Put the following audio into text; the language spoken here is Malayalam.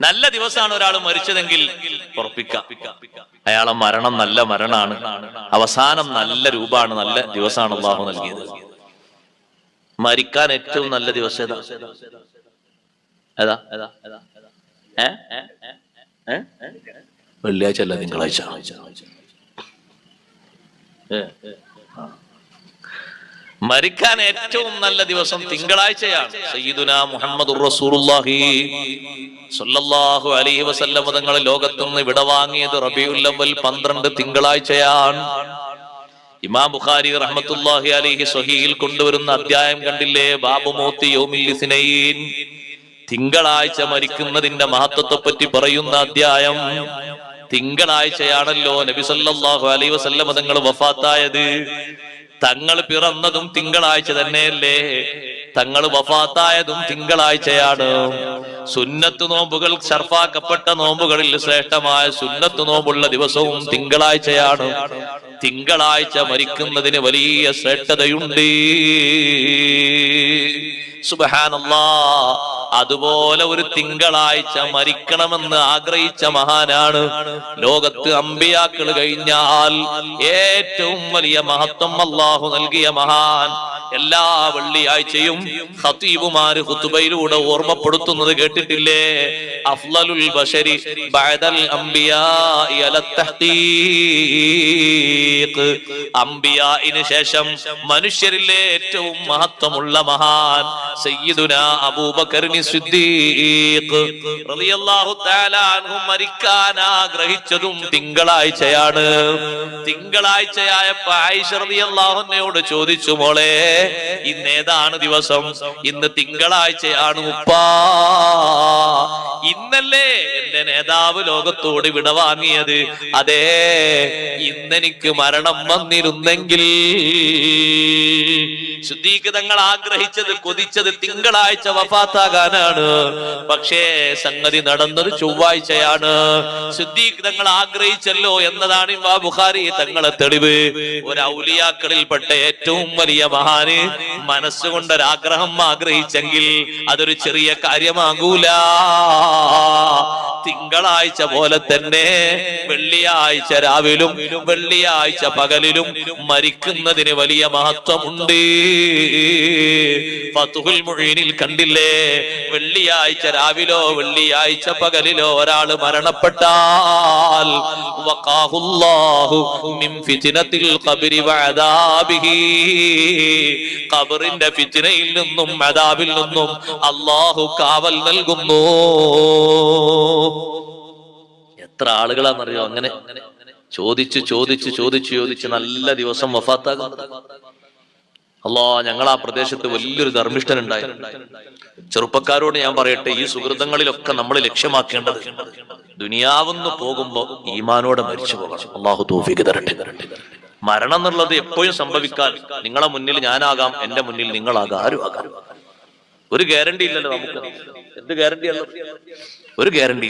നല്ല ദിവസമാണ് ഒരാൾ മരിച്ചതെങ്കിൽ അയാളെ മരണം നല്ല മരണമാണ് അവസാനം നല്ല രൂപമാണ് നല്ല ദിവസമാണ് അള്ളാഹു നൽകിയത്. മരിക്കാൻ ഏറ്റവും നല്ല ദിവസം ഏതാ? ഏതാ? വെള്ളിയാഴ്ച അല്ല തിങ്കളാഴ്ച. മരിക്കാൻ ഏറ്റവും നല്ല ദിവസം തിങ്കളാഴ്ചയാണ്. സയ്യിദുന മുഹമ്മദ് സ്വല്ലല്ലാഹു അലൈഹി വസല്ലം തങ്ങൾ ലോകത്തുനിന്ന് വിടവാങ്ങിയത് റബീഉൽ അവ്വൽ പന്ത്രണ്ട് തിങ്കളാഴ്ചയാണ്. ഇമാം ബുഖാരി റഹ്മത്തുല്ലാഹി അലൈഹി സ്വഹീഹിൽ കൊണ്ടുവരുന്ന അധ്യായം കണ്ടില്ലേ? ബാബു മോത്തി യൗമിൽ തിങ്കളാഴ്ച മരിക്കുന്നതിന്റെ മഹത്വത്തെ പറ്റി പറയുന്ന അധ്യായം. തിങ്കളാഴ്ചയാണല്ലോ നബി സല്ലല്ലാഹു അലൈഹി വസല്ലം തങ്ങൾ വഫാത്തായത്. തങ്ങൾ പിറന്നതും തിങ്കളാഴ്ച തന്നെയല്ലേ? തങ്ങൾ വഫാത്തായതും തിങ്കളാഴ്ചയാണ്. സുന്നത്ത് നോമ്പുകൾ ഷർഫാക്കപ്പെട്ട നോമ്പുകളിൽ ശ്രേഷ്ഠമായ സുന്നത്ത് നോമ്പുള്ള ദിവസവും തിങ്കളാഴ്ചയാണ്. തിങ്കളാഴ്ച മരിക്കുന്നതിന് വലിയ ശ്രേഷ്ഠതയുണ്ട്. സുബഹാനല്ലാ. അതുപോലെ ഒരു തിങ്കളാഴ്ച മരിക്കണമെന്ന് ആഗ്രഹിച്ച മഹാനാണ്. ലോകത്ത് അമ്പിയാക്കൾ കഴിഞ്ഞാൽ ഏറ്റവും വലിയ മഹത്വം അള്ളാഹു നൽകിയ മഹാൻ എല്ലാ വെള്ളിയാഴ്ചയും ഹത്തീബുമാര് ഹുത്തുബയിലൂടെ ഓർമ്മപ്പെടുത്തുന്നത് കേട്ടിട്ടില്ലേ? അഫ്ലലുൽ ബഷരി ബഅദൽ അംബിയാ അല തഹ്ഖീഖ് അംബിയായിന് ശേഷം മനുഷ്യരിലെ ഏറ്റവും മഹത്വമുള്ള മഹാൻ സയ്യിദുന അബൂബക്കറിന് സിദ്ദീഖ് റളിയല്ലാഹു തആല അൻഹു മരിക്കാൻ ആഗ്രഹിച്ചതും തിങ്കളാഴ്ചയാണ്. തിങ്കളാഴ്ചയായപ്പോ ആയിഷ റളിയല്ലാഹു അൻഹയോട് ചോദിച്ചു മോളെ ഇന്നേതാണ് ദിവസം? ഇന്ന് തിങ്കളാഴ്ചയാണ് ഉപ്പാ. ഇന്നല്ലേ എന്റെ നേതാവ് ലോകത്തോട് വിടവാങ്ങിയത് അതേ ഇന്നെനിക്ക് മരണം വന്നിരുന്നെങ്കിൽ. ശുദ്ധീകൃതങ്ങൾ ആഗ്രഹിച്ചത് കൊതിച്ചത് തിങ്കളാഴ്ച വഫാത്താകാനാണ്. പക്ഷേ സംഗതി നടന്നത് ചൊവ്വാഴ്ചയാണ്. ശുദ്ധീകൃതങ്ങൾ ആഗ്രഹിച്ചല്ലോ എന്നതാണ് ഇമാ ബുഖാരി തങ്ങളെ തെളിവ്. ഒരു ഔലിയാക്കളിൽപ്പെട്ട ഏറ്റവും വലിയ മഹാന് മനസ്സുകൊണ്ടൊരാഗ്രഹം ആഗ്രഹിച്ചെങ്കിൽ അതൊരു ചെറിയ കാര്യമാകൂല. തിങ്കളാഴ്ച പോലെ തന്നെ വെള്ളിയാഴ്ച രാവിലും വെള്ളിയാഴ്ച പകലിലും മരിക്കുന്നതിന് വലിയ മഹത്വമുണ്ട്. ഫതുഹുൽ മുഴീനിൽ കണ്ടില്ലേ? വെള്ളിയാഴ്ച രാവിലോ വെള്ളിയാഴ്ച പകലിലോ ഒരാൾ മരണപ്പെട്ടാൽ ഖബറിന്റെ ഫിത്നയിൽ നിന്നും അദാബിൽ നിന്നും അല്ലാഹു കാവൽ നൽകുന്നു. എത്ര ആളുകളാണെന്നറിയോ? അങ്ങനെ ചോദിച്ച് ചോദിച്ച് ചോദിച്ച് ചോദിച്ച് നല്ല ദിവസം വഫാത്താകുന്നത്. അല്ലാ ഞങ്ങൾ ആ പ്രദേശത്ത് വലിയൊരു ധർമ്മിഷ്ഠൻ ഉണ്ടായി ചെറുപ്പക്കാരോട് ഞാൻ പറയട്ടെ ഈ സുഹൃതങ്ങളിലൊക്കെ നമ്മൾ ലക്ഷ്യമാക്കേണ്ടത് ദുനിയാവുന്ന് പോകുമ്പോ ഈമാനോടെ മരിച്ചു പോകണം. അള്ളാഹു തോഫിക്ക് തരട്ടെ. മരണം എന്നുള്ളത് എപ്പോഴും സംഭവിക്കാൻ നിങ്ങളെ മുന്നിൽ ഞാനാകാം എന്റെ മുന്നിൽ നിങ്ങളാകാം. ആരും ആകാം. ഒരു ഗ്യാരണ്ടി ഇല്ലല്ലോ നമുക്ക്. എന്ത് ഗ്യാരണ്ടി ഒരു ഗ്യാരണ്ടി